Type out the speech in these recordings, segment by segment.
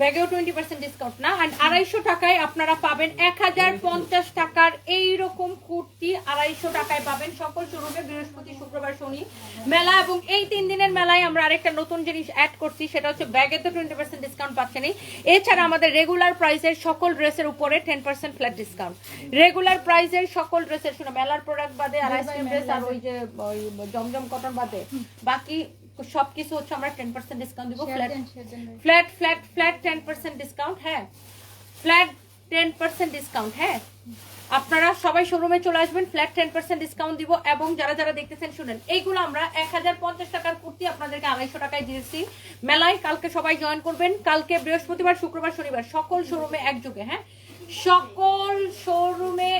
ব্যাগেও twenty percent discount না। And আড়াইশো টাকায় আপনারা পাবেন এক হাজার পঞ্চাশ টাকার এইরকম কুর্তি আড়াইশো টাকায় পাবেন। সকল শোরুমে বৃহস্পতি, শুক্রবার, শনি মেলা এবং এই তিন দিনের মেলায় আমরা আরেকটা নতুন জিনিস অ্যাড করছি, সেটা হচ্ছে ব্যাগে তো টোয়েন্টি পার্সেন্ট ডিসকাউন্ট পাচ্ছেনই এছাড়া আমাদের রেগুলার প্রাইসের সকল ড্রেসের উপরে ten percent flat discount regular প্রাইসের সকল ড্রেসের শুনে, মেলার প্রোডাক্ট বাদে আইসক্রিম ড্রেস আর ওই যে জমজম কটন বাদে। বাকি সবকিছু হচ্ছে আমরা টেন পার্সেন্ট ডিসকাউন্ট দিব flat flat flat flat ten percent discount হ্যাঁ। ফ্ল্যাট টেন পার্সেন্ট ডিসকাউন্ট হ্যাঁ। আপনারা সবাই শোরুমে চলে আসবেন ফ্ল্যাট টেন পার্সেন্ট ডিসকাউন্ট দিব এবং যারা যারা দেখতেছেন শুনেন এইগুলো আমরা এক হাজার পঞ্চাশ টাকার কুর্তি আপনাদেরকে আড়াইশো টাকায় দিয়েছি মেলায় কালকে সবাই জয়েন করবেন কালকে বৃহস্পতিবার শুক্রবার শনিবার সকল শোরুমে একযোগে হ্যাঁ। সকল শোরুমে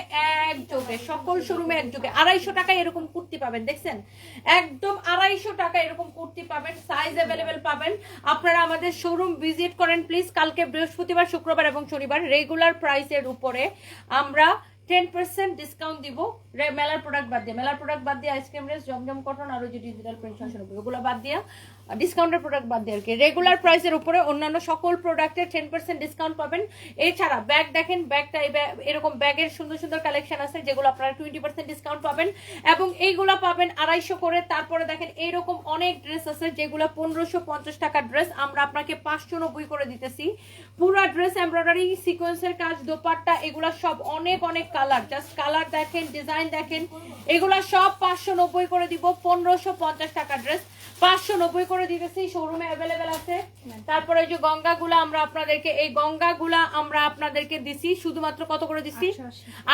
একযোগে, সকল শোরুমে একযোগে। আড়াইশো টাকায় এরকম কুর্তি পাবেন, দেখছেন? একদম আড়াইশো টাকা এরকম কুর্তি পাবেন সাইজ অ্যাভেলেবেল পাবেন। আপনারা আমাদের শোরুম ভিজিট করেন প্লিজ কালকে বৃহস্পতিবার, শুক্রবার এবং শনিবার। রেগুলার প্রাইসের উপরে আমরা টেন পার্সেন্ট ডিসকাউন্ট দিব। মেলার প্রোডাক্ট বাদ দিয়ে। মেলার প্রোডাক্ট বাদ দিয়ে আইসক্রিম রেস জমজম কটন আর ওই যে ডিজিটাল প্রিন্ট ওগুলো বাদ দিয়ে ডিসকাউন্টের প্রোডাক্ট বাদ দিয়ে আর কি। রেগুলার প্রাইসের উপরে অন্যান্য সকল প্রোডাক্টে টেন পার্সেন্ট ডিসকাউন্ট পাবেন। এছাড়া ব্যাগ দেখেন ব্যাগটা এরকম ব্যাগের সুন্দর সুন্দর কালেকশন আছে, যেগুলো আপনারা টোয়েন্টি পার্সেন্ট ডিসকাউন্ট পাবেন। এবং এইগুলো পাবেন আড়াইশো করে। তারপরে দেখেন এইরকম অনেক ড্রেস আছে, যেগুলো পনেরোশো পঞ্চাশ টাকার ড্রেস আমরা আপনাকে পাঁচশো নব্বই করে দিতেছি। পুরো ড্রেস এমব্রয়ডারি সিকোয়েন্সের কাজ, দোপাট্টা, এগুলা সব অনেক অনেক কালার জাস্ট কালার দেখেন ডিজাইন দেখেন, এগুলা সব পাঁচশো নব্বই করে দিব, পনেরোশো পঞ্চাশ টাকা ড্রেস পাঁচশো নব্বই করে দিতেছি শোরুমে অ্যাভেলেবেল আছে। তারপরে যে গঙ্গাগুলা আমরা আপনাদেরকে এই গঙ্গাগুলা আমরা আপনাদেরকে দিছি শুধুমাত্র কত করে দিছি?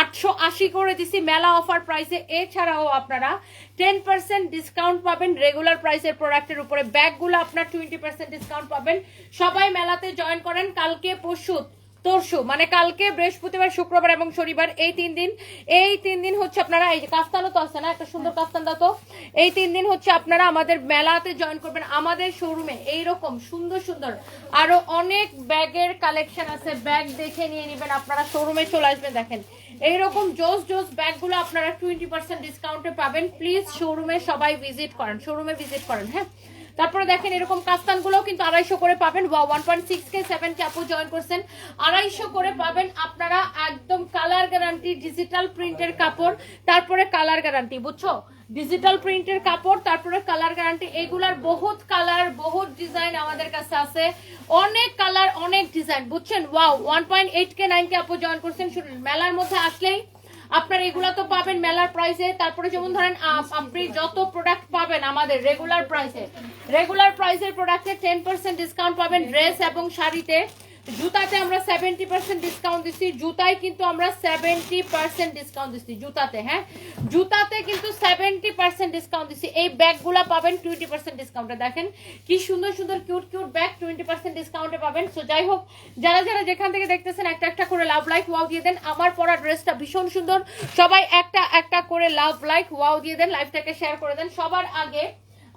আটশো আশি। করে দিছি। মেলা অফার প্রাইসে এছাড়াও আপনারা টেন পার্সেন্ট ডিসকাউন্ট পাবেন রেগুলার প্রাইসের প্রোডাক্টের উপরে। ব্যাগগুলো আপনার টোয়েন্টি পার্সেন্ট ডিসকাউন্ট পাবেন। সবাই মেলাতে জয়েন করেন। কালকে পরশু তরশু মানে কালকে বৃহস্পতিবার শুক্রবার এবং শনিবার এই তিন দিন এই তিন দিন হচ্ছে আপনারা এই যে কাস্তানও তো আছে না একটা সুন্দর কাস্তান দাও তো এই তিন দিন হচ্ছে আপনারা আমাদের মেলাতে জয়েন করবেন আমাদের শোরুমে এইরকম সুন্দর সুন্দর আরও অনেক ব্যাগের কালেকশন আছে ব্যাগ দেখে নিয়ে নেবেন আপনারা শোরুমে চলে আসবেন দেখেন। এইরকম জোস জোস ব্যাগগুলো আপনারা টোয়েন্টি পার্সেন্ট ডিসকাউন্টে পাবেন প্লিজ শোরুমে সবাই ভিজিট করেন শোরুমে ভিজিট করেন হ্যাঁ? তারপরে দেখেন এরকম কাস্তানগুলোও কিন্তু আড়াইশো করে পাবেন। One point six K seven K আপু জয়েন করছেন। আড়াইশো করে পাবেন আপনারা একদম কালার গ্যারান্টি ডিজিটাল প্রিন্টের কাপড়, তারপরে কালার গ্যারান্টি বুঝছ? ডিজিটাল প্রিন্টের কাপড়, তারপরে কালার গ্যারান্টি এগুলার বহুত কালার বহুত ডিজাইন আমাদের কাছে আছে। অনেক কালার অনেক ডিজাইন বুঝছেন? Wow one point eight K nine K আপু জয়েন করছেন। মেলার মধ্যে আসলেই আপনার এগুলো তো পাবেন মেলার প্রাইসে তারপরে যেমন ধরেন আপনি যত প্রোডাক্ট পাবেন আমাদের রেগুলার প্রাইসে রেগুলার প্রাইসের প্রোডাক্টে টেন পার্সেন্ট ডিসকাউন্ট পাবেন ড্রেস এবং শাড়িতে। জুতাতে আমরা সেভেন্টি পার্সেন্ট ডিসকাউন্ট দিচ্ছি, জুতায় কিন্তু আমরা সেভেন্টি পার্সেন্ট ডিসকাউন্ট দিচ্ছি, জুতাতে হ্যাঁ? জুতাতে কিন্তু সেভেন্টি পার্সেন্ট ডিসকাউন্ট দিচ্ছি, এই ব্যাগগুলা পাবেন টোয়েন্টি পার্সেন্ট ডিসকাউন্টে দেখেন, কি সুন্দর সুন্দর cute cute bag twenty percent ডিসকাউন্টে পাবেন। সো যাই হোক, যারা যারা যেখান থেকে দেখতেছেন একটা একটা করে লাভ লাইক ওয়াও দিয়ে দেন। আমার পরা ড্রেসটা ভীষণ সুন্দর। সবাই একটা একটা করে লাভ লাইক ওয়াও দিয়ে দেন লাইভটাকে শেয়ার করে দেন। সবার আগে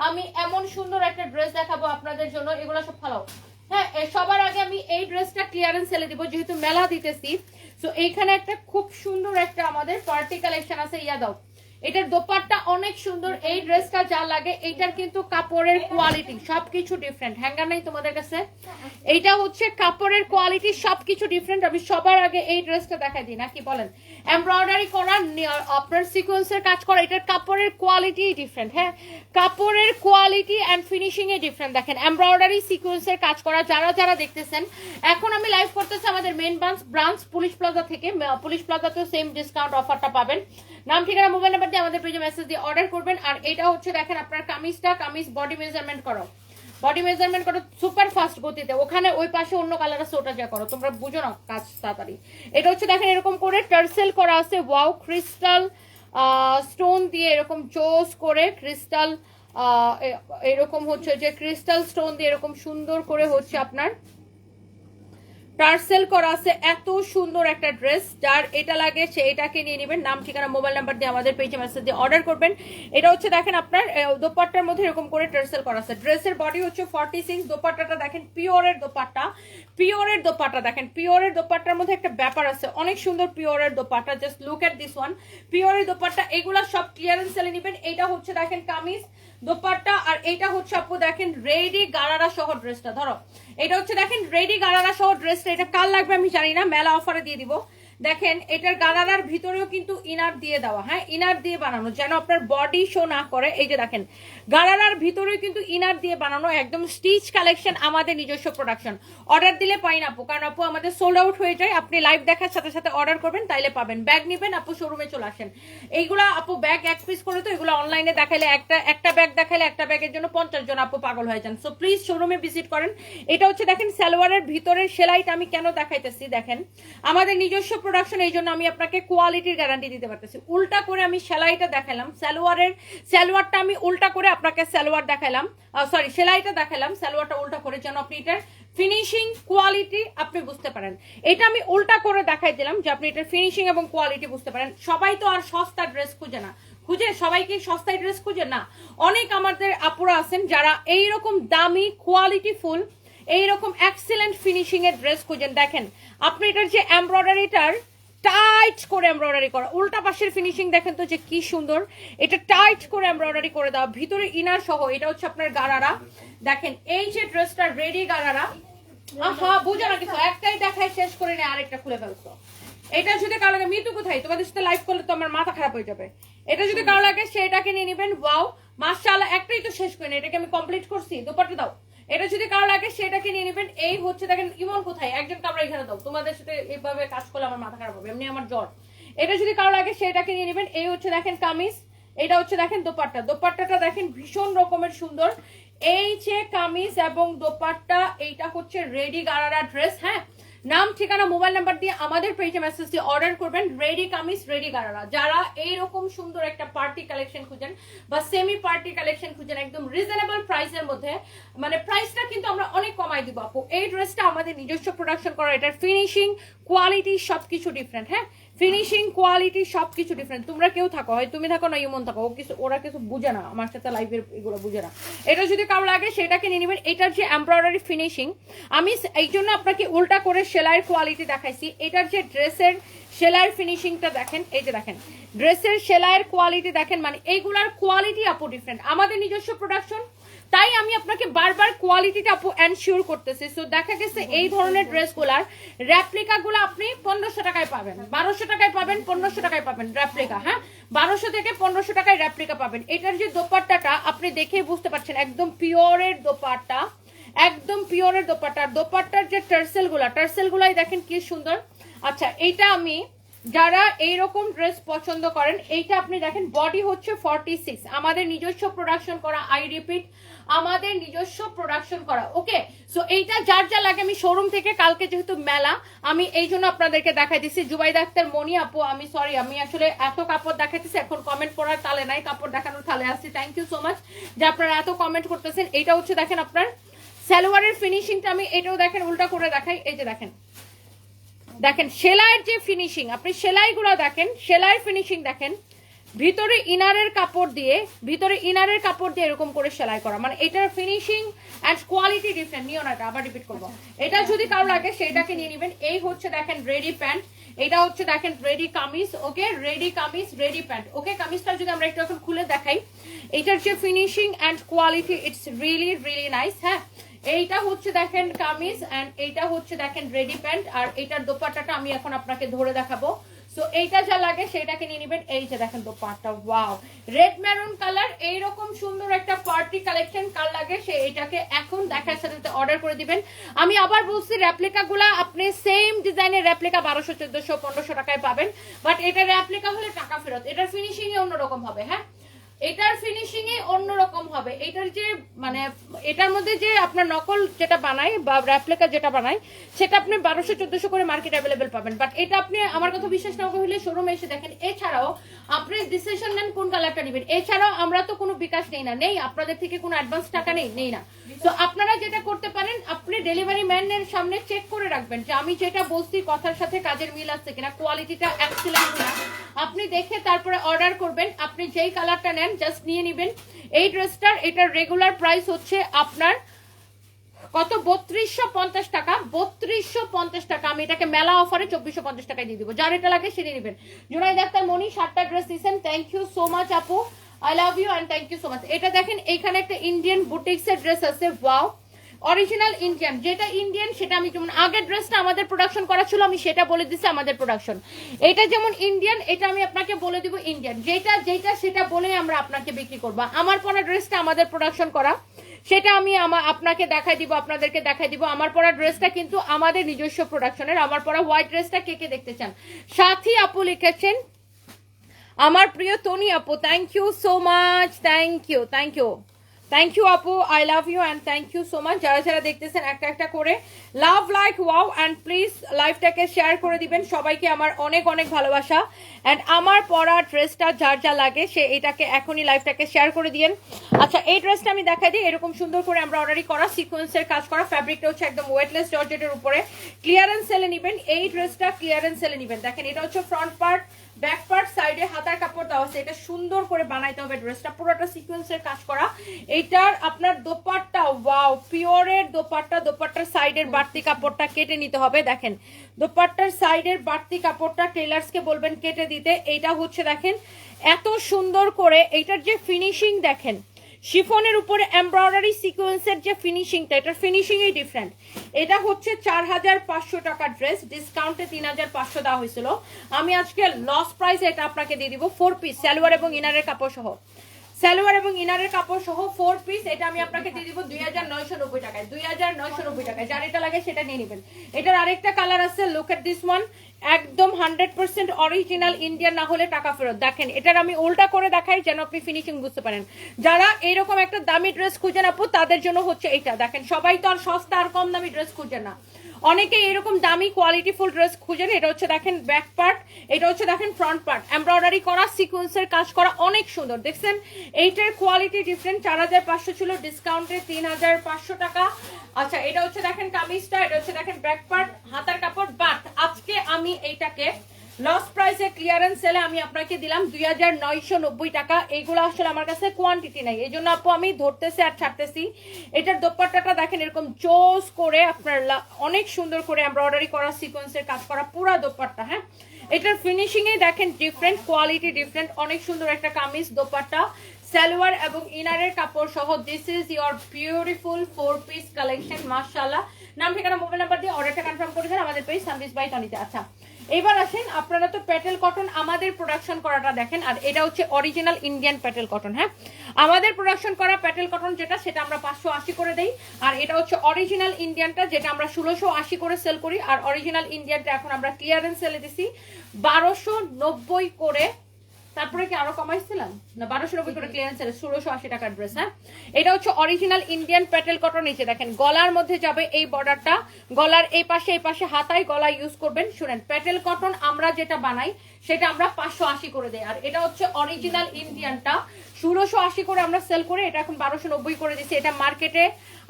আমি এমন সুন্দর একটা ড্রেস দেখাবো আপনাদের জন্য। এগুলো সব ভালো হ্যাঁ সবার আগে আমি এই ড্রেসটা ক্লিয়ারেন্স দিব, যেহেতু মেলা দিতেছি। এইখানে একটা খুব সুন্দর একটা আমাদের পার্টি কালেকশন আছে, ইয়া দাও। এটার দোপাট্টা অনেক সুন্দর, এই ড্রেসটা যা লাগে, এইটার কিন্তু কাপড়ের কোয়ালিটি সবকিছু ডিফারেন্ট হ্যাঙ্গার নেই তোমাদের কাছে? এইটা হচ্ছে কাপড়ের কোয়ালিটি সবকিছু ডিফারেন্ট আমি সবার আগে এই ড্রেসটা দেখাই দিই, নাকি বলেন? এমব্রয়ডারি করা আপনার সিকোয়েন্সের কাজ করা, এটার কাপড়ের কোয়ালিটি ডিফারেন্ট হ্যাঁ? কাপড়ের কোয়ালিটি অ্যান্ড এ ডিফারেন্ট দেখেন এমব্রয়ডারি সিকোয়েন্সের কাজ করা, যারা যারা দেখতেছেন, এখন আমি লাইভ করতেছি আমাদের main branch branch police plaza থেকে পুলিশ প্লাজাতেও সেম ডিসকাউন্ট অফারটা পাবেন। নাম, ঠিকানা মোবাইল নাম্বার দিয়ে আমাদের পেজে মেসেজ দিয়ে অর্ডার করবেন। আর এটা হচ্ছে, দেখেন, আপনার কামিজটা, কামিজ বডি মেজারমেন্ট করো বডি মেজারমেন্ট করো সুপার ফাস্ট গতিতে। ওখানে ওই পাশে অন্য কালার আছে ওটা যা করো, তোমরা বুঝো না কাজ তাড়াতাড়ি। এটা হচ্ছে দেখেন এরকম করে টার্সেল করা আছে ওয়াও ক্রিস্টাল স্টোন দিয়ে এরকম চোস করে ক্রিস্টাল এরকম হচ্ছে যে ক্রিস্টাল স্টোন দিয়ে এরকম সুন্দর করে হচ্ছে আপনার টার্সেল করা আছে এত সুন্দর একটা ড্রেস, যার এটা লাগে সে এটাকে নিয়ে নেবেন। নাম, ঠিকানা, মোবাইল নাম্বার দিয়ে আমাদের পেজে মেসেজ দিয়ে অর্ডার করবেন। এটা হচ্ছে, দেখেন আপনার দোপাট্টার মধ্যে এরকম করে টার্সেল করা আছে। ড্রেসের বডি হচ্ছে ফর্টি সিক্স দোপাট্টাটা দেখেন পিওরের দোপাট্টা। পিওরের দোপাট্টা, দেখেন পিওরের দোপাট্টার মধ্যে একটা ব্যাপার আছে। অনেক সুন্দর পিওরের dupatta just look at this one পিওরের দোপাট্টা, এগুলা সব ক্লিয়ারেন্স সেলে নেবেন। এটা হচ্ছে, দেখেন কামিজ। দোপাট্টা, আর এটা হচ্ছে আপু দেখেন রেডি গারারা সহ ড্রেসটা, ধরো। এটা হচ্ছে দেখেন রেডি গারারা সহ ড্রেসটা এটা কাল লাগবে আমি জানি না, মেলা অফারে দিয়ে দিব। দেখেন, এটার গালারার ভিতরেও কিন্তু ইনার দিয়ে দেওয়া হ্যাঁ ইনার দিয়ে বানানো, যেন আপনার বডি শো না করে। এই যে দেখেন গালারার ভিতরেও কিন্তু ইনার দিয়ে বানানো একদম স্টিচ কালেকশন আমাদের নিজস্ব প্রোডাকশন। অর্ডার দিলে পাই না আপু, কারণ আপু আমাদের সোল্ড আউট হয়ে যায়, আপনি লাইভ দেখার সাথে সাথে অর্ডার করবেন, তাইলে পাবেন। ব্যাগ নেবেন, আপু শোরুমে চলে আসেন। এইগুলা আপু ব্যাগ এক পিস করে তো, এগুলো অনলাইনে দেখাইলে একটা একটা ব্যাগ ব্যাগের জন্য পঞ্চাশ জন আপু পাগল হয়ে যান। সো প্লিজ শোরুমে ভিজিট করেন। এটা হচ্ছে দেখেন সালোয়ারের ভিতরের সেলাইটা আমি কেন দেখাইতেছি, দেখেন। আমাদের নিজস্ব প্রোডাকশন এই জন্য আমি আপনাকে কোয়ালিটির গ্যারান্টি দিতে পারতেছি। উল্টা করে আমি সেলাইটা দেখালাম সালোয়ারের, সালোয়ারটা আমি উল্টা করে আপনাকে সালোয়ার দেখালাম সরি সেলাইটা দেখালাম সালোয়ারটা উল্টা করে যেন আপনি এটার ফিনিশিং কোয়ালিটি আপনি বুঝতে পারেন। এটা আমি উল্টা করে দেখাই দিলাম যে আপনি এটার ফিনিশিং এবং কোয়ালিটি বুঝতে পারেন। সবাই তো আর সস্তা ড্রেস খুঁজে না। খুঁজে, সবাইকে সস্তায় ড্রেস খুঁজে? না। অনেক আমাদের আপুরা আছেন যারা এইরকম দামি কোয়ালিটি ফুল, এইরকম এক্সেলেন্ট ফিনিশিং এর ড্রেস খুঁজেন। দেখেন, আপনি এটার যে এমব্রয়ডারিটার টাইট করে এমব্রয়ডারি করা। উল্টা পাশের ফিনিশিং দেখেন তো যে কি সুন্দর। এটা টাইট করে এমব্রয়ডারি করে দেওয়া। ভিতরে ইনার সহ, এটা হচ্ছে আপনার গারারা। দেখেন, এই যে ড্রেসটা রেডি গারারা। আহা, বুঝো না একটাই শেষ করে নেয়, আরেকটা খুলে ফেলছো। এটা যদি কারও লাগে মৃত্যু কোথায়? তোমাদের সাথে লাইভ করলে তো আমার মাথা খারাপ হয়ে যাবে। এটা যদি কারও লাগে সেটাকে নিয়ে নেবেন। ওয়াও মাশাআল্লাহ একটাই তো শেষ করে এটাকে আমি কমপ্লিট করছি। দুপাটে দাও। এটা যদি কারও লাগে সেটাকে নিয়ে নেবেন। এই হচ্ছে দেখেন ইমন কোথায়? একজন কামরা এখানে দাও। তোমাদের সাথে এইভাবে কাজ করলে আমার মাথা খারাপ হবে। এমনি আমার জ্বর। এটা যদি কারও লাগে সেটাকে নিয়ে নেবেন। এই হচ্ছে দেখেন কামিজ। এটা হচ্ছে দেখেন দোপাট্টা। দোপাট্টাটা দেখেন ভীষণ রকমের সুন্দর। এই যে কামিজ এবং দোপাট্টা এইটা হচ্ছে রেডি গারারা ড্রেস হ্যাঁ? নাম, ঠিকানা, মোবাইল নাম্বার দিয়ে আমাদের পেজে মেসেজ দিয়ে অর্ডার করবেন রেডি কামিজ, রেডি গারারা। যারা এইরকম সুন্দর একটা পার্টি কালেকশন খুঁজেন বা সেমি পার্টি কালেকশন খুঁজেন, একদম রিজনেবল প্রাইসের মধ্যে মানে প্রাইসটা কিন্তু আমরা অনেক কমাই দিব আপু। এই ড্রেসটা আমাদের নিজস্ব প্রোডাকশন করা এটার ফিনিশিং কোয়ালিটি সবকিছু ডিফারেন্ট হ্যাঁ? ফিনিশিং কোয়ালিটি সব কিছু ডিফারেন্ট তোমরা কেউ থাকো, হয় তুমি থাকো না, ইমন থাকো কিছু, ওরা কিছু বুঝে না, আমার সাথে লাইফের এগুলো বুঝে না। এটা যদি কারও লাগে, সেটাকে নিয়ে নেবেন। এটার যে এমব্রয়ডারি ফিনিশিং আমি এই জন্য আপনাকে উল্টা করে সেলাইয়ের কোয়ালিটি দেখাইছি। এটার যে ড্রেসের সেলাইয়ের ফিনিশিংটা দেখেন, এই যে দেখেন। ড্রেসের সেলাইয়ের কোয়ালিটি দেখেন মানে এইগুলার কোয়ালিটি আপু ডিফারেন্ট আমাদের নিজস্ব প্রোডাকশন তাই আমি আপনাকে বারবার কোয়ালিটিটা এনশিওর করতেছি। সো দেখা গেছে এই ধরনের ড্রেসগুলার র্যাপ্লিকাগুলো আপনি পনেরোশো টাকায় পাবেন। বারোশো টাকায় পাবেন, পনেরোশো টাকায় পাবেন র্যাপ্লিকা হ্যাঁ? বারোশো থেকে পনেরোশো টাকায় র্যাপ্লিকা পাবেন। এটার যে দোপাট্টাটা, আপনি দেখেই বুঝতে পারছেন, একদম পিওরের দোপাট্টা, একদম পিওরের দোপাট্টা। দোপাট্টার যে টার্সেলগুলা টার্সেল গুলাই দেখেন কি সুন্দর। আচ্ছা এইটা আমি, যারা এইরকম ড্রেস পছন্দ করেন, এইটা আপনি দেখেন বডি হচ্ছে ফর্টি সিক্স আমাদের নিজস্ব প্রোডাকশন করা আই রিপিট আমাদের নিজস্ব প্রোডাকশন করা ওকে সো এইটা যার যা লাগে, আমি শোরুম থেকে কালকে যেহেতু মেলা, আমি এই জন্য আপনাদেরকে দেখাই দিচ্ছি। জুবাইদা আক্তার মনি আপু, আমি সরি আমি আসলে এত কাপড় দেখাইতেছি, এখন কমেন্ট করার তালে নাই, কাপড় দেখানোর তালে আসছি থ্যাংক ইউ সো মাচ যে আপনারা এত কমেন্ট করতেছেন, এইটা হচ্ছে দেখেন আপনার সালোয়ারের ফিনিশিংটা আমি এটাও দেখেন, উল্টা করে দেখাই। এই যে দেখেন দেখেন, সেলাইয়ের যে ফিনিশিং আপনি সেলাইগুলো দেখেন, সেলাইয়ের ফিনিশিং দেখেন ভিতরে ইনারের কাপড় দিয়ে ভিতরে ইনারের কাপড় দিয়ে এরকম করে সেলাই করা। মানে এটার ফিনিশিং অ্যান্ড কোয়ালিটি ডিফারেন্ট নিও না আবার রিপিট করব। এটা যদি কারও লাগে সেটাকে নিয়ে নেবেন এই হচ্ছে দেখেন রেডি প্যান্ট এটা হচ্ছে দেখেন ready kameez okay? Ready kameez ready pant okay কামিজটা যদি আমরা একটু এখন খুলে দেখাই। এটার যে finishing and quality it's really really nice হ্যাঁ? এইটা হচ্ছে দেখেন কামিজ এন্ড এইটা হচ্ছে দেখেন রেডি প্যান্ট আর এইটার দোপাট্টাটা আমি এখন আপনাকে ধরে দেখাবো। সো এইটা যা লাগে সেটাকে নিয়ে নেবেন। এই যে দেখেন তো পাটটা ওয়াও রেড মেরুন কালার এইরকম সুন্দর একটা পার্টি কালেকশন কার লাগে সে এটাকে এখন দেখার সাথে অর্ডার করে দিবেন। আমি আবার বলছি র্যাপ্লিকাগুলা আপনি সেম ডিজাইনের রেপ্লিকা বারোশো, চোদ্দশো, পনেরোশো টাকায় পাবেন। বাট এটা রেপ্লিকা হলে টাকা ফেরত, এটার ফিনিশিংয়ে অন্যরকম হবে হ্যাঁ? এটার ফিনিশিং এ অন্যরকম হবে। এটার যে মানে এটার মধ্যে যে আপনার নকল যেটা বানায় বা র্যাপ্লিকা যেটা বানায়, সেটা আপনি বারোশো, চোদ্দশো করে মার্কেট অ্যাভেলেবেল পাবেন। বাট এটা আপনি, আমার কথা বিশ্বাস না হলে শোরুমে এসে দেখেন, এছাড়াও আপনি ডিসিশন নেন কোন কালারটা নেবেন। এছাড়াও আমরা তো কোনো বিকাশ নেই না। নেই, আপনাদের থেকে কোনো অ্যাডভান্স টাকা নেই নেই না। তো আপনারা যেটা করতে পারেন ডেলিভারি ম্যানের সামনে চেক করে রাখবেন যে আমি যেটা বলছি কথার সাথে কাজের মিল আছে কিনা কোয়ালিটিটা এক্সেলেন্ট কিনা। আপনি দেখে তারপরে অর্ডার করবেন, আপনি যেই কালারটা নেন জাস্ট নিয়ে নেবেন। এই ড্রেসটার এটার রেগুলার প্রাইস হচ্ছে আপনার কত? বত্রিশশো পঞ্চাশ টাকা। বত্রিশশো পঞ্চাশ টাকা। আমি এটাকে মেলা অফারে চব্বিশশো পঞ্চাশ টাকায় দিয়ে দিব। যার এটা লাগে সে নিয়ে নেবেন। জুনাইদ আক্তার মনি সাতটা ড্রেস দিয়েছেন থ্যাংক ইউ সো মাচ আপু। I love you and thank you so much এটা দেখেন এখানে একটা ইন্ডিয়ান বুটিক্সের ড্রেস আছে। ওয়াও অরিজিনাল ইন্ডিয়ান যেটা ইন্ডিয়ান সেটা আমি যেমন আগের ড্রেসটা আমাদের প্রোডাকশন করা ছিল, আমি সেটা বলে দিচ্ছি আমাদের প্রোডাকশন এটা যেমন ইন্ডিয়ান এটা আমি আপনাকে বলে দিব ইন্ডিয়ান যেটা যেটা, সেটা বলে আমরা আপনাকে বিক্রি করব। আমার পরা ড্রেসটা আমাদের প্রোডাকশন করা। সেটা আমি আমার আপনাকে দেখাই দিব, আপনাদেরকে দেখাই দিব। আমার পরা ড্রেসটা কিন্তু আমাদের নিজস্ব প্রোডাকশনের আমার পরা হোয়াইট ড্রেসটা কে কে দেখতে চান? সাথী আপু লিখেছেন, আমার প্রিয় তনি আপু thank you so much thank you thank you thank you আপু I love you and thank you so much যারা যারা দেখতেছেন একটা একটা করে love like wow and please লাইভটাকে শেয়ার করে দিবেন। সবাইকে আমার অনেক অনেক ভালোবাসা। অ্যান্ড আমার পরা ড্রেসটা যার যা লাগে, সে এটাকে এখনই লাইভটাকে শেয়ার করে দিয়েন। আচ্ছা এই ড্রেসটা আমি দেখাই দিই। এরকম সুন্দর করে আমরা অর্ডারই করা সিকোয়েন্সের কাজ করা। ফ্যাব্রিকটা হচ্ছে একদম ওয়েটলেস জর্জেটের উপরে। ক্লিয়ারেন্স সেলে নেবেন। এই ড্রেসটা ক্লিয়ারেন্স সেলে নেবেন। দেখেন, এটা হচ্ছে ফ্রন্ট পার্ট ব্যাক পার্ট সাইডে হাতার কাপড় দেওয়া আছে, এটা সুন্দর করে বানাইতে হবে ড্রেসটা, পুরোটা সিকোয়েন্সের কাজ করা। এইটার আপনার দোপাট্টা ওয়াও পিওরের দোপাট্টা দোপাট্টার সাইডের বাড়তি কাপড়টা কেটে নিতে হবে, দেখেন। দোপাট্টার সাইডের বাড়তি কাপড়টা টেলার্সকে বলবেন কেটে দিতে, এইটা হচ্ছে, দেখেন, এত সুন্দর করে, এইটার যে ফিনিশিং দেখেন শিফনের উপরে এমব্রয়ডারি সিকোয়েন্সের যে ফিনিশিংটা এটার ফিনিশিংই ডিফারেন্ট এটা হচ্ছে চার হাজার পাঁচশো টাকার ড্রেস ডিসকাউন্টে তিন হাজার পাঁচশো দেওয়া হয়েছিল। আমি আজকে লস প্রাইসে এটা আপনাকে দিয়ে দিব ফোর পিস সালোয়ার এবং ইনারের কাপড় সহ সালোয়ার এবং ইনারের কাপড় সহ ফোর পিস এটা আমি আপনাকে দিয়ে দিব দুই হাজার নয়শো নব্বই টাকায়, দুই হাজার নয়শো নব্বই টাকায়। যার এটা লাগে সেটা নিয়ে নেবেন। এটার আরেকটা কালার আছে লুক এট দিস ওয়ান একদম হান্ড্রেড পার্সেন্ট অরিজিনাল ইন্ডিয়ান না হলে টাকা ফেরত। দেখেন, এটার আমি উল্টা করে দেখাই যেন আপনি ফিনিশিং বুঝতে পারেন। যারা এইরকম একটা দামি ড্রেস খুঁজেন আপু, তাদের জন্য হচ্ছে এটা দেখেন, সবাই তো আর সস্তা আর কম দামি ড্রেস খুঁজে না। অনেকে এরকম দামি কোয়ালিটি ফুল ড্রেস খুঁজেন এটা হচ্ছে দেখেন ব্যাক পার্ট এটা হচ্ছে দেখেন ফ্রন্ট পার্ট এমব্রয়ডারি করা সিকোয়েন্সের কাজ করা অনেক সুন্দর। দেখছেন? এইটার কোয়ালিটি ডিফারেন্ট চার হাজার পাঁচশো ছিল ডিসকাউন্টে তিন হাজার পাঁচশো টাকা। আচ্ছা এটা হচ্ছে দেখেন কামিজটা, এটা হচ্ছে দেখেন ব্যাক পার্ট হাতার কাপড় বাট আজকে আমি এইটাকে লস প্রাইসে ক্লিয়ারেন্স সেলে আমি আপনাকে দিলাম দুই হাজার নয়শো নব্বই টাকা। এইগুলো আসলে আমার কাছে কোয়ান্টিটি নাই। এই জন্য আপু, আমি ধরতেছি আর ছাড়তেছি। এটার দোপাট্টাটা দেখেন, এরকম চোস করে আপনার অনেক সুন্দর করে এমব্রয়ডারি করা সিকোয়েন্সের কাজ করা, পুরা দোপাট্টা হ্যাঁ? এটার ফিনিশিং এ দেখেন ডিফারেন্ট কোয়ালিটি ডিফারেন্ট অনেক সুন্দর একটা কামিজ, দোপাট্টা, সালোয়ার এবং ইনারের কাপড় সহ। This is your beautiful four piece collection মাশাআল্লাহ। নাম, ঠিকানা মোবাইল নাম্বার দিয়ে অর্ডারটা কনফার্ম করে দেন আমাদের পেজ সার্ভিস বাই টনিতে আচ্ছা এবার আসেন, আপনারা তো প্যাটেল কটন আমাদের প্রোডাকশন করাটা দেখেন, আর এটা হচ্ছে অরিজিনাল ইন্ডিয়ান প্যাটেল কটন হ্যাঁ? আমাদের প্রোডাকশন করা প্যাটেল কটন যেটা, সেটা আমরা পাঁচশো আশি করে দেই, আর এটা হচ্ছে অরিজিনাল ইন্ডিয়ানটা যেটা আমরা ষোলোশো আশি করে সেল করি, আর অরিজিনাল ইন্ডিয়ানটা এখন আমরা ক্লিয়ারেন্স সেলে দিছি, বারোশো নব্বই করে তারপরে কি আরও কমাইছিলাম? না বারোশো নব্বই করে ক্লিয়ারেন্স সেলে ষোলোশো আশি টাকার ড্রেস হ্যাঁ? এটা হচ্ছে অরিজিনাল ইন্ডিয়ান প্যাটেল কটন নিচে দেখেন, গলার মধ্যে যাবে এই বর্ডারটা গলার এই পাশে এই পাশে হাতায় গলা ইউজ করবেন। শুনেন প্যাটেল কটন আমরা যেটা বানাই, সেটা আমরা পাঁচশো আশি করে দেই। আর এটা হচ্ছে অরিজিনাল ইন্ডিয়ানটা ষোলোশো আশি করে আমরা সেল করে, এটা এখন বারোশো নব্বই করে দিচ্ছি এটা মার্কেটে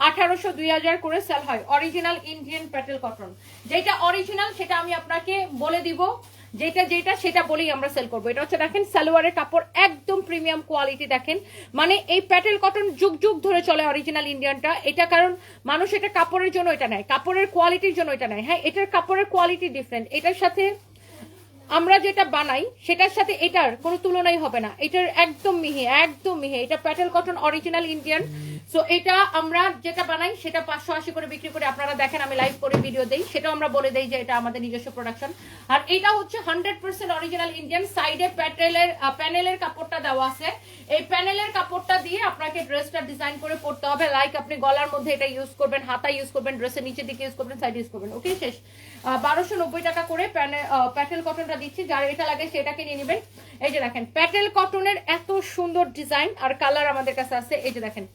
আঠারোশো দুই হাজার করে সেল হয় অরিজিনাল ইন্ডিয়ান প্যাটেল কটন যেটা অরিজিনাল সেটা আমি আপনাকে বলে দিব। যেটা যেটা, সেটা বলেই আমরা সেল করব। এটা হচ্ছে দেখেন, সালোয়ারের কাপড় একদম প্রিমিয়াম কোয়ালিটি দেখেন। মানে এই প্যাটেল কটন যুগ যুগ ধরে চলে অরিজিনাল ইন্ডিয়ানটা এটা কারণ মানুষ এটা কাপড়ের জন্য এটা নেয়, কাপড়ের কোয়ালিটির জন্য এটা নেয়। হ্যাঁ এটার কাপড়ের কোয়ালিটি ডিফারেন্ট এটার সাথে আমরা যেটা বানাই, সেটার সাথে এটার কোনো তুলনাই হবে না। এটার একদম মিহি একদম মিহি। এটা Patel cotton original Indian so এটা আমরা যেটা বানাই, সেটা পাঁচশো আশি করে বিক্রি করে আপনারা দেখেন, আমি লাইভ করে ভিডিও দেই। সেটাও আমরা বলে দেই যে এটা আমাদের নিজস্ব প্রোডাকশন আর এটা হচ্ছে হান্ড্রেড পার্সেন্ট অরিজিনাল ইন্ডিয়ান সাইডে প্যাটেলের প্যানেলের কাপড়টা দেওয়া আছে। এই প্যানেলের কাপড়টা দিয়ে আপনাকে ড্রেসটা ডিজাইন করে পড়তে হবে। লাইক আপনি গলার মধ্যে এটা ইউজ করবেন, হাতা ইউজ করবেন ড্রেসের নিচের দিকে ইউজ করবেন সাইড ইউজ করবেন। ওকে শেষ। বারোশো নব্বই টাকা করে প্যাটেল কটনটা দিচ্ছি। যার এটা লাগে সেটাকে নিয়ে নেবেন। এই যে দেখেন, প্যাটেল কটনের এত সুন্দর ডিজাইন আর কালার আমাদের কাছে আছে। এই যে দেখেন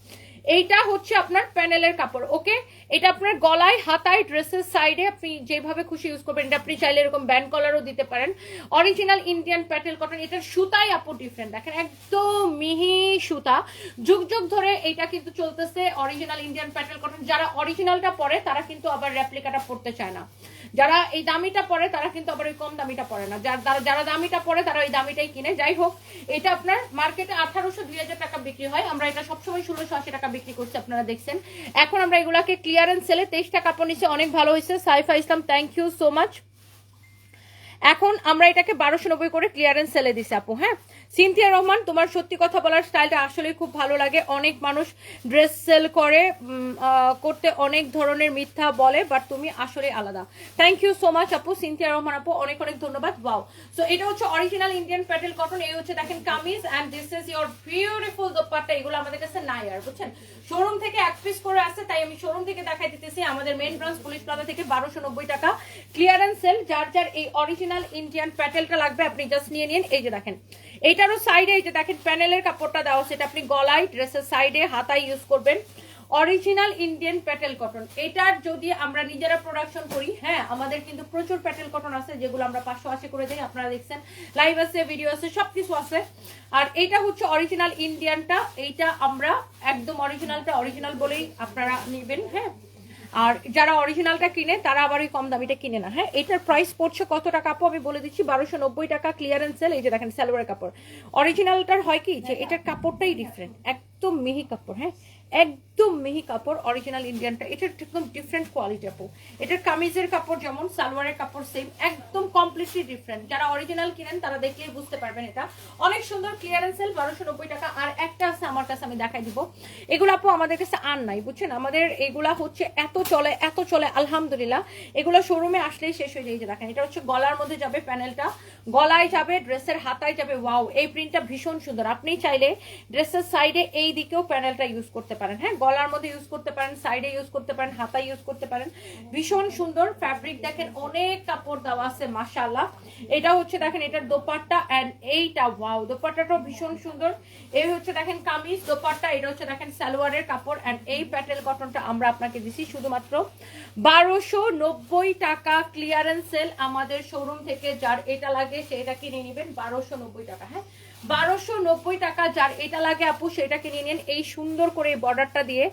এইটা হচ্ছে আপনার প্যানেলের কাপড়, ওকে? এটা আপনার গলায়, হাতায়, ড্রেসের সাইডে আপনি যেভাবে খুশি ইউজ করবেন। এটা আপনি চাইলে এরকম ব্যান্ড কলারও দিতে পারেন। অরিজিনাল ইন্ডিয়ান প্যাটেল কটন এটার সুতাই আপু ডিফারেন্ট দেখেন, একদম মিহি সুতা। যুগ যুগ ধরে এটা কিন্তু চলতেছে অরিজিনাল ইন্ডিয়ান প্যাটেল কটন যারা অরিজিনালটা পরে, তারা কিন্তু আবার রেপ্লিকাটা পড়তে চায় না। যারা এই দামিটা পরে, তারা কিন্তু আবার ওই কম দামিটা পরে না। যারা যারা- দামিটা পরে, তারা ওই দামিটাই কিনে। যাই হোক, এটা আপনার মার্কেটে আঠারোশো দুই হাজার টাকা বিক্রি হয়। আমরা এটা সবসময় ষোলোশো আশি টাকা বিক্রি করছি, আপনারা দেখছেন। এখন আমরা এগুলাকে ক্লিয়ারেন্স সেলে তেইশ টাকা নিচ্ছে অনেক ভালো হয়েছে। Saifa Islam thank you so much এখন আমরা এটাকে বারোশো নব্বই করে ক্লিয়ারেন্স সেলে দিছি আপু হ্যাঁ? সিনথিয়া রহমান, তোমার সত্যি কথা বলার স্টাইলটা আসলে খুব ভালো লাগে। অনেক মানুষ ড্রেস সেল করে করতে অনেক ধরনের মিথ্যা বলে বাট তুমি আসলে আলাদা। থ্যাংক ইউ সো মাচ আপু, সিনথিয়া রহমান আপু, অনেক অনেক ধন্যবাদ। ওয়াও সো এটা হচ্ছে অরিজিনাল ইন্ডিয়ান প্যাটেল কটন এই হচ্ছে দেখেন kameez and this is your beautiful dupatta, এগুলো আমাদের কাছে নাই আর, বুঝছেন? শোরুম থেকে এক পিস করে আছে, তাই আমি শোরুম থেকে দেখাই দিতেছি। আমাদের মেন ব্রাঞ্চ পুলিশ প্লাজা থেকে বারোশো নব্বই টাকা। ক্লিয়ারেন্স সেল যার যার এই অরিজিনাল ইন্ডিয়ান প্যাটেলটা লাগবে, আপনি জাস্ট নিয়ে নিন। এই যে দেখেন এইটারও সাইডে এই যে দেখেন প্যানেলের কাপড়টা দেওয়া সেটা আপনি গলায় ড্রেসের সাইডে হাতায় ইউজ করবেন। অরিজিনাল ইন্ডিয়ান প্যাটেল কটন এটার যদি আমরা নিজেরা প্রোডাকশন করি হ্যাঁ আমাদের কিন্তু প্রচুর প্যাটেল কটন আছে, যেগুলো আমরা পাঁচশো আশি করে দিই। আপনারা দেখছেন লাইভ আছে ভিডিও আছে, সবকিছু আছে। আর এটা হচ্ছে অরিজিনাল ইন্ডিয়ানটা এইটা আমরা একদম অরিজিনালটা অরিজিনাল বলেই আপনারা নেবেন হ্যাঁ। আর যারা অরিজিনালটা কিনে, তারা আবার ওই কম দামিটা কিনে না। হ্যাঁ এটার প্রাইস পড়ছে কত টাকা আপু? আমি বলে দিচ্ছি, বারোশো নব্বই টাকা ক্লিয়ারেন্স সেল এই যে দেখেন সালোয়ার কাপড়। অরিজিনালটার হয় কি? যে এটার কাপড়টাই ডিফারেন্ট একদম মিহি কাপড় হ্যাঁ? একদম মিহি কাপড় অরিজিনাল ইন্ডিয়ানটা এটার একদম ডিফারেন্ট কোয়ালিটি আপু। এটার কামিজের কাপড় যেমন, সালোয়ারের কাপড় সেম একদম কমপ্লিটলি ডিফারেন্ট যারা অরিজিনাল কিনেন, তারা দেখলেই বুঝতে পারবেন এটা। অনেক সুন্দর ক্লিয়ারেন্স সেল বারোশো নব্বই টাকা। আর একটা আছে আমার কাছে, আমি দেখাই দিব। এগুলো আপু আমাদের কাছে আর নাই, বুঝছেন? আমাদের এগুলা হচ্ছে এত চলে এত চলে, আলহামদুলিল্লাহ। এগুলো শোরুমে আসলেই শেষ হয়ে যায়। যে দেখেন, এটা হচ্ছে গলার মধ্যে যাবে প্যানেলটা গলায় যাবে ড্রেসের হাতায় যাবে ওয়াও এই প্রিন্টটা ভীষণ সুন্দর। আপনি চাইলে ড্রেসের সাইডে এই দিকেও প্যানেলটা ইউজ করতে পারেন। হ্যাঁ গলার মধ্যে ইউজ করতে পারেন সাইডে ইউজ করতে পারেন, হাতায় ইউজ করতে পারেন। ভীষণ সুন্দর ফ্যাব্রিক দেখেন, অনেক কাপড় দেওয়া আছে, মাশাআল্লাহ। এটা হচ্ছে দেখেন, এটার দোপাট্টা এন্ড এইটা ওয়াও দোপাট্টাটাও ভীষণ সুন্দর। এই হচ্ছে দেখেন কামিজ, দোপাট্টা, এটা হচ্ছে দেখেন সালোয়ারের কাপড় এন্ড এই প্যাটেল কটনটা আমরা আপনাকে দিছি শুধুমাত্র বারোশো নব্বই টাকা ক্লিয়ারেন্স সেল আমাদের শোরুম থেকে, যার এটা লাগে, সেটা কিনে নেবেন বারোশো নব্বই টাকা হ্যাঁ? বারোশো নব্বই টাকা যার এটা লাগে আপু সেটা কিনে নিন। এই সুন্দর করে এই বর্ডারটা দিয়ে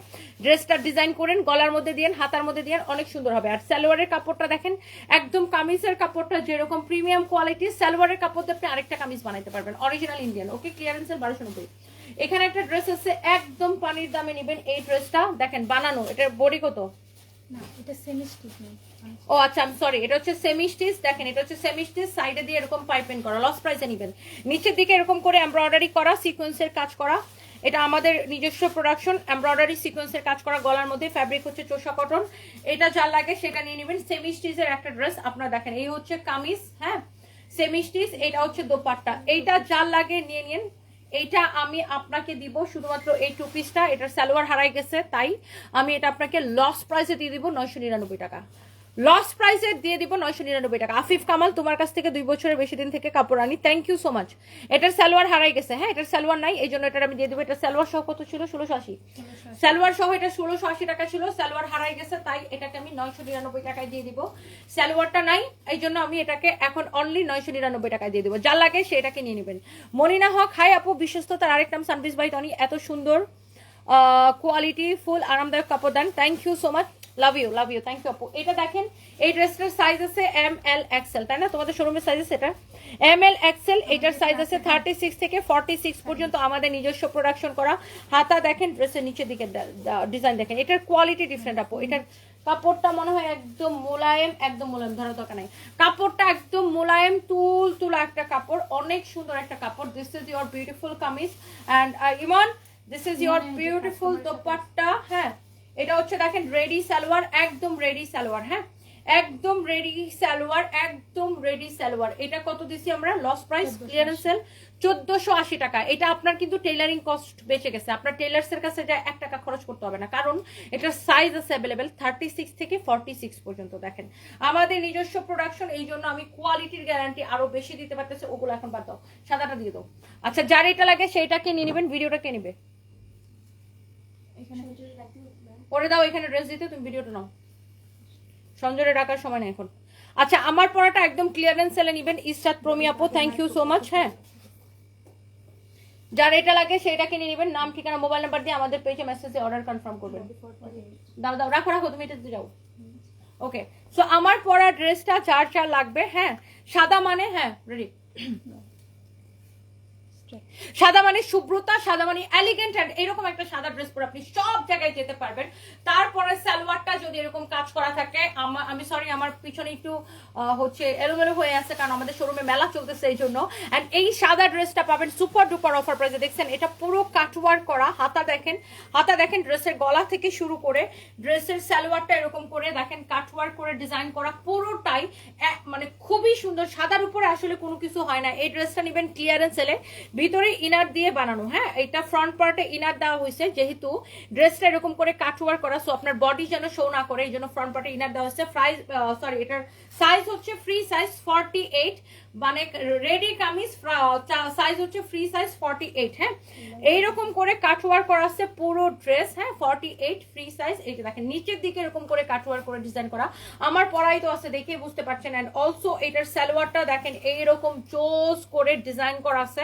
ড্রেসটা ডিজাইন করেন, গলার মধ্যে দিয়ে হাতার মধ্যে দিয়ে অনেক সুন্দর হবে। আর সালোয়ারের কাপড়টা দেখেন, একদম কামিজের কাপড়টা যেরকম প্রিমিয়াম কোয়ালিটি সালোয়ারের কাপড় দিয়ে আপনি আরেকটা কামিজ বানাইতে পারবেন অরিজিনাল ইন্ডিয়ান ওকে ক্লিয়ারেন্সের বারোশো নব্বই। এখানে একটা ড্রেস আছে, একদম পানির দামে নেবেন এই ড্রেসটা দেখেন, বানানো, এটার বডি কত? না, এটা সেমি স্টিচ নেই। ও আচ্ছা আমি সরি এটা হচ্ছে সেমি স্টিচ দেখেন, এটা হচ্ছে সেমি স্টিচ সাইডে দিয়ে এরকম পাইপেন করা লস প্রাইসে নেবেন। নিচের দিকে এরকম করে এমব্রয়ডারি করা সিকোয়েন্সের কাজ করা। এটা আমাদের নিজস্ব প্রোডাকশন এমব্রয়ডারি সিকোয়েন্সের কাজ করা, গলার মধ্যে ফ্যাব্রিক হচ্ছে চোষা কটন এটা যা লাগে সেটা নিয়ে নেবেন সেমি স্টিচের একটা ড্রেস আপনারা দেখেন, এই হচ্ছে কামিজ হ্যাঁ? সেমি স্টিচ এটা হচ্ছে দোপাট্টা। এইটা যা লাগে নিয়ে নিন। এইটা আমি আপনাকে দিব, শুধুমাত্র এই টু পিসটা এটার সালোয়ার হারাই গেছে, তাই আমি এটা আপনাকে লস প্রাইসে দিয়ে দিব, নয়শো নিরানব্বই টাকা। লস প্রাইসে দিয়ে দিব নয়শো নিরানব্বই টাকা। আফিফ কামাল তোমার কাছ থেকে দুই বছরের বেশি দিন থেকে কাপড় আনি। থ্যাংক ইউ সো মাচ এটার সালোয়ার হারাই গেছে হ্যাঁ? এটার সালোয়ার নাই এই জন্য এটার আমি দিয়ে দিব। এটা সালোয়ার সহ কত ছিল? ষোলোশো আশি। সালোয়ার সহ এটা ষোলোশো আশি টাকা ছিল সালোয়ার হারাই গেছে তাই এটাকে আমি নয়শো নিরানব্বই টাকায় দিয়ে দিব। সালোয়ারটা নাই এই জন্য আমি এটাকে এখন অনলি নয়শো নিরানব্বই টাকায় দিয়ে দিব। যা লাগে সেটাকে নিয়ে নেবেন। মনিনা হক হাই আপু বিশ্বস্ততার আরেক নাম সানবিজ ভাই টনি এত সুন্দর কোয়ালিটি ফুল আরামদায়ক কাপড় দেন। Thank you so much love you love you thank you আপু এটা দেখেন, এই ড্রেসটার সাইজ আছে এম এল এক্সেল তাই না? তোমাদের শোরুমের সাইজ আছে এটা? এম এল এক্সেল এটার সাইজ আছে থার্টি সিক্স থেকে ফর্টি সিক্স পর্যন্ত আমাদের নিজস্ব প্রোডাকশন করা। হাতা দেখেন, ড্রেসের নিচের দিকে ডিজাইন দেখেন। এটার কোয়ালিটি ডিফারেন্ট আপু এটার কাপড়টা মনে হয় একদম মোলায়েম একদম মোলায়েম ধরো দরকার নাই। কাপড়টা একদম মোলায়েম, তুল তুলা একটা কাপড়, অনেক সুন্দর একটা কাপড়। This is your beautiful kameez. And Emon this is your beautiful dupatta হ্যাঁ? এটা হচ্ছে দেখেন রেডি সালোয়ার একদম রেডি সালোয়ার হ্যাঁ? একদম রেডি সালোয়ার একদম রেডি সালোয়ার। এটা কত দিছি আমরা? লস প্রাইস ক্লিয়ারেন্স সেল চোদ্দশো আশি টাকা। এটা আপনার কিন্তু টেলারিং কস্ট বেঁচে গেছে। আপনার টেলার্স এর কাছে যা এক টাকা খরচ করতে হবে না। কারণ এটার সাইজ আছে অ্যাভেলেবেল থার্টি সিক্স থেকে ফর্টি সিক্স পর্যন্ত দেখেন। আমাদের নিজস্ব প্রোডাকশন এই জন্য আমি কোয়ালিটির গ্যারান্টি আরও বেশি দিতে পারতেছি। ওগুলো এখন বাদ দাও। সাদাটা দিয়ে দাও। আচ্ছা যার এটা লাগে সেইটাকে নিয়ে নেবেন? ভিডিওটা কে নিবে? এখানে পরে দাও, এখানে ড্রেস দিতে, তুমি ভিডিওটা নাও। সঞ্জয় ডাকার সময় নেই এখন। আচ্ছা আমার পড়াটা একদম ক্লিয়ারেন্স সেলে নিবেন, ইস্টাত প্রমি আপু থ্যাংক ইউ সো মাচ হ্যাঁ। যার এটা লাগে সেটা কিনে নেবেন, নাম, ঠিকানা মোবাইল নাম্বার দিয়ে আমাদের পেজে মেসেজে অর্ডার কনফার্ম করবেন। দাও দাও রাখো রাখো, তুমি এটা যাও। ওকে সো আমার পরা ড্রেসটা চার চার লাগবে হ্যাঁ সাদা মানে হ্যাঁ রেডি সাদা মানে শুভ্রতা, সাদা মানে এলিগেন্ট অ্যান্ড এরকম একটা সাদা ড্রেস পরে আপনি সব জায়গায় যেতে পারবেন। তারপরে সালোয়ারটা যদি এরকম কাজ করা থাকে, আমা- আমি সরি আমার পিছনে একটু হচ্ছে এলোমেলো হয়ে আছে কারণ আমাদের শোরুমে মেলা চলতেছে এই জন্য অ্যান্ড এই সাদা ড্রেসটা পাবেন সুপার ডুপার অফার প্রাইসে দেখছেন, এটা পুরো কাটওয়ার করা, হাতা দেখেন হাতা দেখেন ড্রেসের গলা থেকে শুরু করে ড্রেসের সালোয়ারটা এরকম করে দেখেন, কাটওয়ার করে ডিজাইন করা পুরোটাই মানে খুবই সুন্দর। সাদার উপরে আসলে কোনো কিছু হয় না। এই ড্রেসটা নেবেন ক্লিয়ারেন্স সেলে ভিতরে ইনার দিয়ে বানানো হ্যাঁ? এটা ফ্রন্ট পার্টে ইনার দেওয়া হয়েছে, যেহেতু ড্রেসটা এরকম করে কাটওয়ার করা সো আপনার বডি যেন শো না করে, এই জন্য ফ্রন্ট পার্টে ইনার দেওয়া হয়েছে। ফ্রাইজ সরি এটার সাইজ হচ্ছে ফ্রি সাইজ ফর্টি এইট মানে রেডি কামিজ সাইজ হচ্ছে ফ্রি সাইজ ফর্টি এইট হ্যাঁ? এইরকম করে কাটওয়ার করা পুরো ড্রেস হ্যাঁ? ফর্টি এইট ফ্রি সাইজ দেখেন, নিচের দিকে এরকম করে করে ডিজাইন করা। আমার পড়াই তো আছে দেখে বুঝতে পারছেন। অ্যান্ড অলসো এটার সালোয়ারটা দেখেন, এইরকম চোজ করে ডিজাইন করা আছে।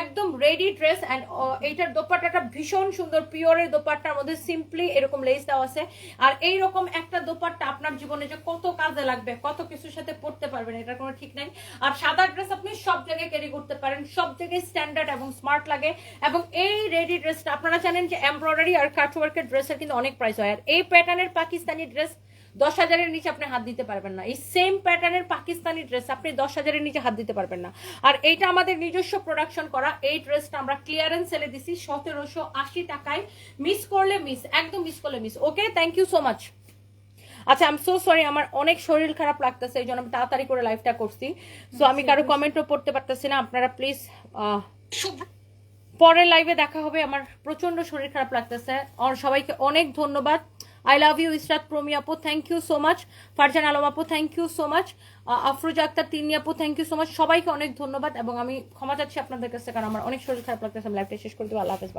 একদম রেডি ড্রেস অ্যান্ড এইটার দোপাট্টাটা ভীষণ সুন্দর, পিওরের দোপাট্টার মধ্যে সিম্পলি এরকম লেস দেওয়া আছে। আর এইরকম একটা দোপাট্টা আপনার জীবনে যে কত কাজে লাগবে, কত কিছুর সাথে পড়তে পারবেন, এটার কোনো ঠিক নাই। আর সাদা ড্রেস আপনি সব জায়গায় ক্যারি করতে পারেন, সব জায়গায় স্ট্যান্ডার্ড এবং স্মার্ট লাগে। এবং এই রেডি ড্রেসটা আপনারা জানেন যে এমব্রয়ডারি আর কাটওয়ার্কের ড্রেসের কিন্তু অনেক প্রাইস হয়। আর এই প্যাটার্নের পাকিস্তানি ড্রেস দশ হাজারের নিচে আপনি হাত দিতে পারবেন না। এই সেম প্যাটার্নের পাকিস্তানি ড্রেস আপনি দশ হাজারের নিচে হাত দিতে পারবেন না। আর এইটা আমাদের নিজস্ব প্রোডাকশন করা, এই ড্রেসটা আমরা ক্লিয়ারেন্স সেলে দিছি সতেরোশো আশি টাকায়। মিস করলে মিস একদম মিস করলে miss okay thank you so much আচ্ছা আম সো সরি আমার অনেক শরীর খারাপ লাগতেছে, এই জন্য আমি তাড়াতাড়ি করে লাইভটা করছি। সো আমি কারও কমেন্টও পড়তে পারতেছি না, আপনারা প্লিজ পরের লাইভে দেখা হবে, আমার প্রচণ্ড শরীর খারাপ লাগতেছে। সবাইকে অনেক ধন্যবাদ। I love you Israt, Promi আপু thank you so much Farjan Alam আপু thank you so much Afroza Akter, Tinni আপু থ্যাংক ইউ সো মাচ সবাইকে অনেক ধন্যবাদ এবং আমি ক্ষমা চাচ্ছি আপনাদের কাছে, কারণ আমার অনেক শরীর খারাপ লাগতেছে, আমি লাইভটা শেষ করে দেবো। আল্লাহ হাফেজ